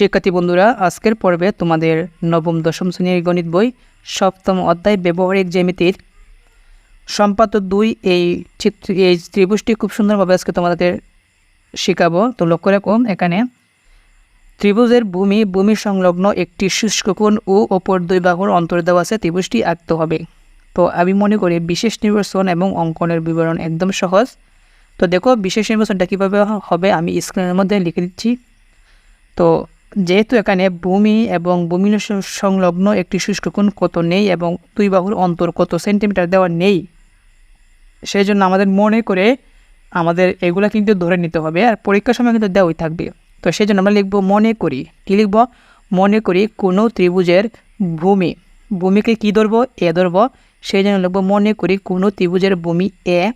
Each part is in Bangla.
শিক্ষার্থী বন্ধুরা, আজকের পর্বে তোমাদের নবম, দশম শ্রেণির গণিত বই, সপ্তম অধ্যায় ব্যবহারিক জ্যামিতির সম্পাদ্য দুই, এই চিত্র, এই ত্রিভুজটি খুব সুন্দরভাবে আজকে তোমাদের শেখাবো। তো লক্ষ্য রাখো, এখানে ত্রিভুজের ভূমি ভূমি সংলগ্ন একটি শুষ্ক কোণ ও অপর দুই বাহুর অন্তর দেওয়া আছে, ত্রিভুজটি আঁকতে হবে। তো আমি মনে করি বিশেষ নির্বাচন এবং অঙ্কনের বিবরণ একদম সহজ। তো দেখো, বিশেষ নির্বাচনটা কীভাবে হবে, আমি স্ক্রিনের মধ্যে লিখে দিচ্ছি। তো যেহেতু এখানে ভূমি এবং ভূমি সংলগ্ন একটি শুষ্ক কোণ কত নেই এবং দুই বাহুর অন্তর কত সেন্টিমিটার দেওয়া নেই সেই জন্য আমাদের মনে করে আমাদের এগুলো কিন্তু ধরে নিতে হবে আর পরীক্ষার সময় কিন্তু দেওয়াই থাকবে। তো সেই জন্য আমরা লিখব মনে করি। কী লিখব? মনে করি কোনো ত্রিভুজের ভূমি, ভূমিকে কী ধরবো? এ ধরবো। সেই জন্য লিখব মনে করি কোনো ত্রিভুজের ভূমি এ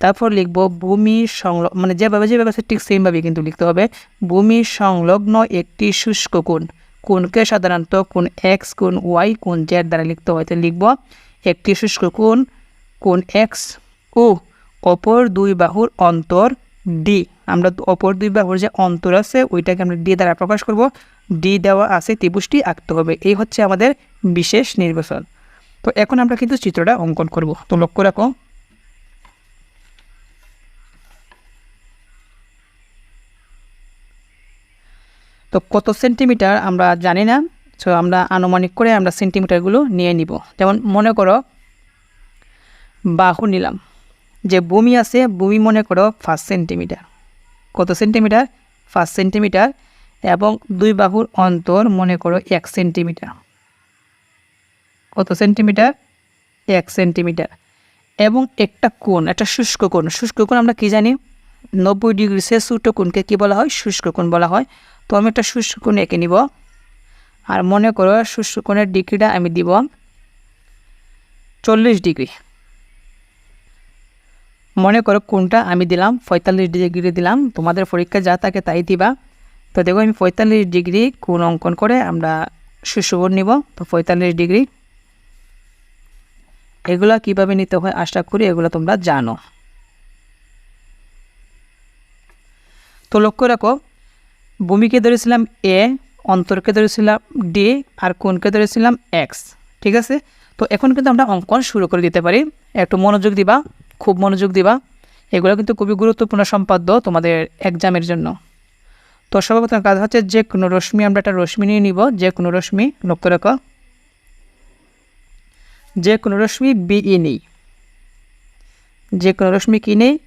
তারপর লিখব ভূমি সংলগ্ন মানে যেভাবে যেভাবে আছে ঠিক সেমভাবে কিন্তু লিখতে হবে। ভূমি সংলগ্ন একটি শুষ্ক কোণ। কোণকে সাধারণত কোন এক্স কোন ওয়াই কোন জেড দ্বারা লিখতে হয়। তো লিখব একটি শুষ্ক কোণ কোন এক্স ও অপর দুই বাহুর অন্তর ডি আমরা অপর দুই বাহুর যে অন্তর আছে, ওইটাকে আমরা ডি দ্বারা প্রকাশ করব। ডি দেওয়া আছে ত্রিভুজটি আঁকতে হবে। এই হচ্ছে আমাদের বিশেষ নির্বাচন। তো এখন আমরা কিন্তু চিত্রটা অঙ্কন করব। তো লক্ষ্য রাখো। তো কত সেন্টিমিটার আমরা জানি না সো আমরা আনুমানিক করে আমরা সেন্টিমিটারগুলো নিয়ে নিব। যেমন মনে করো, বাহু নিলাম, যে ভূমি আছে, ভূমি মনে করো ফার্স্ট সেন্টিমিটার। কত সেন্টিমিটার? ফার্স্ট সেন্টিমিটার এবং দুই বাহুর অন্তর মনে করো এক সেন্টিমিটার। কত সেন্টিমিটার? এক সেন্টিমিটার। এবং একটা কোণ, একটা শুষ্ক কোণ শুষ্ক কোণ আমরা কি জানি? নব্বই ডিগ্রি সে ছোট কোণকে কী বলা হয়? শুষ্ক কোণ বলা হয়। তো আমি একটা শুষ্ক কোণ এঁকে নিব। আর মনে করো শুষ্ক কোণের ডিগ্রিটা আমি দিব চল্লিশ ডিগ্রি। মনে করো কোনটা আমি দিলাম, পঁয়তাল্লিশ ডিগ্রি দিলাম। তোমাদের পরীক্ষা যা থাকে তাই দিবা। তো দেখো আমি পঁয়তাল্লিশ ডিগ্রি কোন অঙ্কন করে আমরা সুসবর নিব। তো পঁয়তাল্লিশ ডিগ্রি। এগুলা কীভাবে নিতে হয়? আশা করি এগুলো তোমরা জানো। তো লক্ষ্য রাখো, ভূমিকে ধরেছিলাম এ, অন্তরকে ধরেছিলাম ডি আর কোনকে ধরেছিলাম এক্স, ঠিক আছে? তো এখন কিন্তু আমরা অঙ্কন শুরু করে দিতে পারি। একটু মনোযোগ দিবা, খুব মনোযোগ দিবা। এগুলো কিন্তু খুবই গুরুত্বপূর্ণ সম্পাদ্য তোমাদের এক্সামের জন্য। তো সর্বপ্রথম কাজ হচ্ছে যে কোনো রশ্মি, আমরা একটা রশ্মি নিয়ে নিব, যে কোনো রশ্মি, লক্ষ্য রাখো। যে কোনো রশ্মি বিই নেই। যে কোনো রশ্মি কী নেই?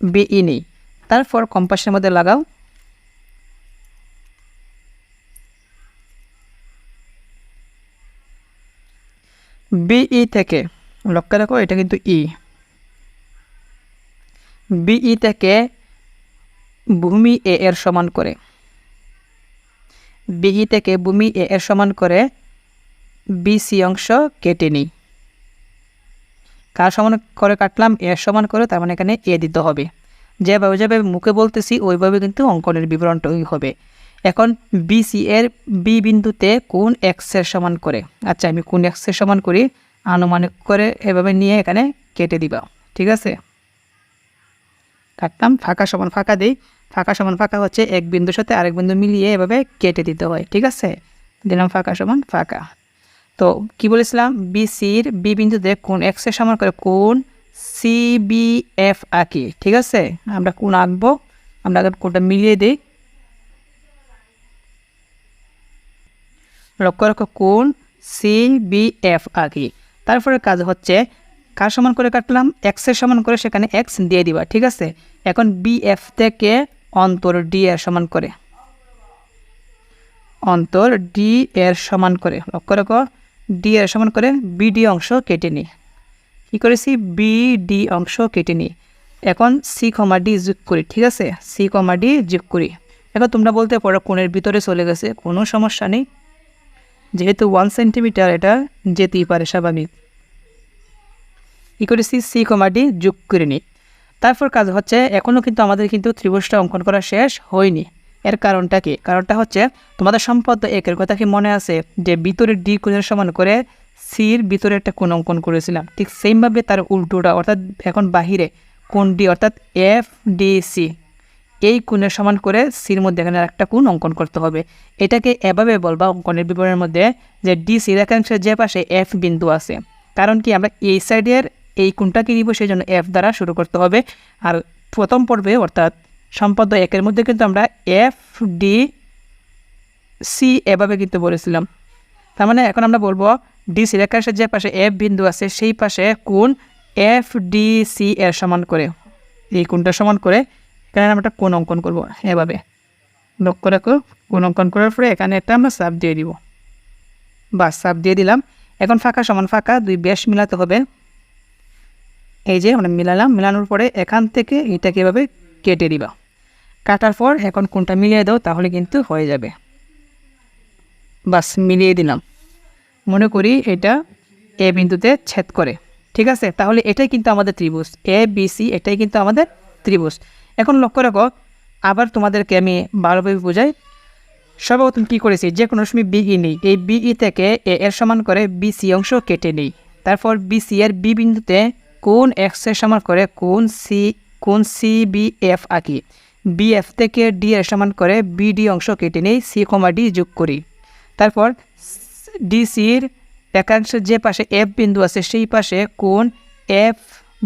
বিই নেই। তারপর কম্পাসের মধ্যে লাগাও। বিই থেকে, লক্ষ্য রাখো এটা কিন্তু ই। বিই থেকে ভূমি এ এর সমান করে। বিই থেকে ভূমি এ এর সমান করে বিসি অংশ কেটে নিই। কার সমান করে কাটলাম? এর সমান করে, তার মানে এখানে এ দিতে হবে। যেভাবে যেভাবে মুখে বলতেছি, ওইভাবে কিন্তু অঙ্কনের বিবরণটাই হবে। এখন বিসি এর বি বিন্দুতে কোন এক্সের সমান করে? আচ্ছা আমি কোন এক্সের সমান করি? আনুমানিক করে এভাবে নিয়ে এখানে কেটে দিবা, ঠিক আছে? কাটলাম, ফাঁকা সমান ফাঁকা দিই। ফাঁকা সমান ফাঁকা হচ্ছে এক বিন্দুর সাথে আরেক বিন্দু মিলিয়ে এভাবে কেটে দিতে হয়, ঠিক আছে? দিলাম ফাঁকা সমান ফাঁকা। তো কি বলেছিলাম? বিসির বি বিন্দুতে কোন এক্সের সমান করে? কোন সি বি এফ আঁকি, ঠিক আছে? আমরা কোন আঁকবো? আমরা কোনটা মিলিয়ে দিই। লক্ষ্য রাখো, কোন সি বি এফ আঁকি। তারপরে কাজ হচ্ছে, কার সমান করে কাটলাম? এক্সের সমান করে সেখানে এক্স দিয়ে দিবা, ঠিক আছে? এখন বি এফ থেকে অন্তর ডি এর সমান করে। অন্তর ডি এর সমান করে, লক্ষ্য রাখো ডি এর সমান করে বিডি অংশ কেটে নিই। কী করেছি বিডি অংশ কেটে নিই। এখন সি কমা ডি যোগ করি, ঠিক আছে? সি কমা ডি যোগ করি। এখন তোমরা বলতে পারো কোণের ভিতরে চলে গেছে, কোনো সমস্যা নেই। যেহেতু ওয়ান সেন্টিমিটার এটা যেতেই পারে স্বাভাবিক। কী করেছি সি কমা ডি যোগ করে নিই। তারপর কাজ হচ্ছে এখনও কিন্তু আমাদের কিন্তু ত্রিভুজটা অঙ্কন করা শেষ হয়নি। এর কারণটা কি? কারণটা হচ্ছে, তোমাদের সম্পদ একের কথা কি মনে আছে? যে ভিতরের ডি কোণের সমান করে সির ভিতরে একটা কোণ অঙ্কন করেছিলাম। ঠিক সেমভাবে তার উল্টোটা, অর্থাৎ এখন বাহিরে ডি, অর্থাৎ এফ ডি সি, এই কোণের সমান করে সির মধ্যে এখানে একটা কোণ অঙ্কন করতে হবে। এটাকে এভাবে বলবা অঙ্কনের বিবরণের মধ্যে যে ডি সি রেখাংশের যে পাশে এফ বিন্দু আছে। কারণ কি আমরা এই সাইডের এই কোণটাকে নিব সেই জন্য এফ দ্বারা শুরু করতে হবে। আর প্রথম পর্বে, অর্থাৎ সম্পদ একের মধ্যে কিন্তু আমরা এফ ডি সি এভাবে কিন্তু বলেছিলাম। তার মানে এখন আমরা বলব ডি সি রেখাংশের যে পাশে এফ বিন্দু আছে, সেই পাশে কোন এফ ডি সি এর সমান করে। এই কোনটা সমান করে এখানে আমরা একটা কোন অঙ্কন করব এভাবে। লক্ষ্য রাখো কোন অঙ্কন করার পরে এখানে একটা আমরা সাপ দিয়ে দিব। বাস সাপ দিয়ে দিলাম। এখন ফাঁকা সমান ফাঁকা, দুই ব্যাস মিলাতে হবে। এই যে আমরা মিলালাম, মিলানোর পরে এখান থেকে এটাকে এভাবে কেটে দিবা। কাটার পর এখন কোনটা মিলিয়ে দাও, তাহলে কিন্তু হয়ে যাবে। বাস, মিলিয়ে দিলাম। মনে করি এটা এ বিন্দুতে ছেদ করে। ঠিক আছে? তাহলে এটাই কিন্তু আমাদের ত্রিভুজ। এ, বি, সি, এটাই কিন্তু আমাদের ত্রিভুজ। এখন লক্ষ্য রাখো, আবার তোমাদেরকে আমি ভালোভাবে বোঝাই। সর্বপ্রথম কী করেছি? যে কোনো সময় বিই নেই। এই বিই থেকে এ এর সমান করে বিসি অংশ কেটে নেই। তারপর বিসি এর বি বিন্দুতে কোন এক্সের সমান করে কোন সি কোন সি বি এফ আঁকি। বি এফ থেকে ডি এর সমান করে বিডি অংশ কেটে নেই সি কমা ডি যোগ করি। তারপর ডিসির একাংশের যে পাশে এফ বিন্দু আছে, সেই পাশে কোন এফ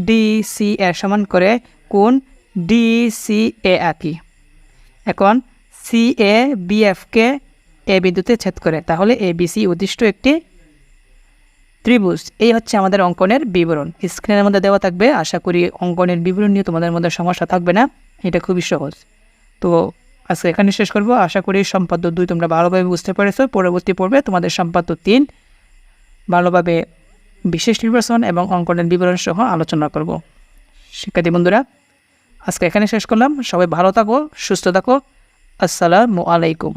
ডি সি এর সমান করে কোন ডি সি এ আঁকি। এখন সি এ বি এফকে এ বিন্দুতে ছেদ করে, তাহলে এ বি সি উদ্দিষ্ট একটি ত্রিভুজ। এই হচ্ছে আমাদের অঙ্কনের বিবরণ। স্ক্রিনের মধ্যে দেওয়া থাকবে, আশা করি অঙ্কনের বিবরণ নিয়ে তোমাদের মধ্যে সমস্যা থাকবে না, এটা খুবই সহজ। তো আজকে এখানে শেষ করব। আশা করি সম্পাদ্য দুই তোমরা ভালোভাবে বুঝতে পেরেছ। পরবর্তী পর্বে তোমাদের সম্পাদ্য তিন ভালোভাবে বিশেষ নির্বাচন এবং অঙ্কনের বিবরণ সহ আলোচনা করব। শিক্ষার্থী বন্ধুরা, আজকে এখানে শেষ করলাম। সবাই ভালো থাকো, সুস্থ থাকো। আসসালামু আলাইকুম।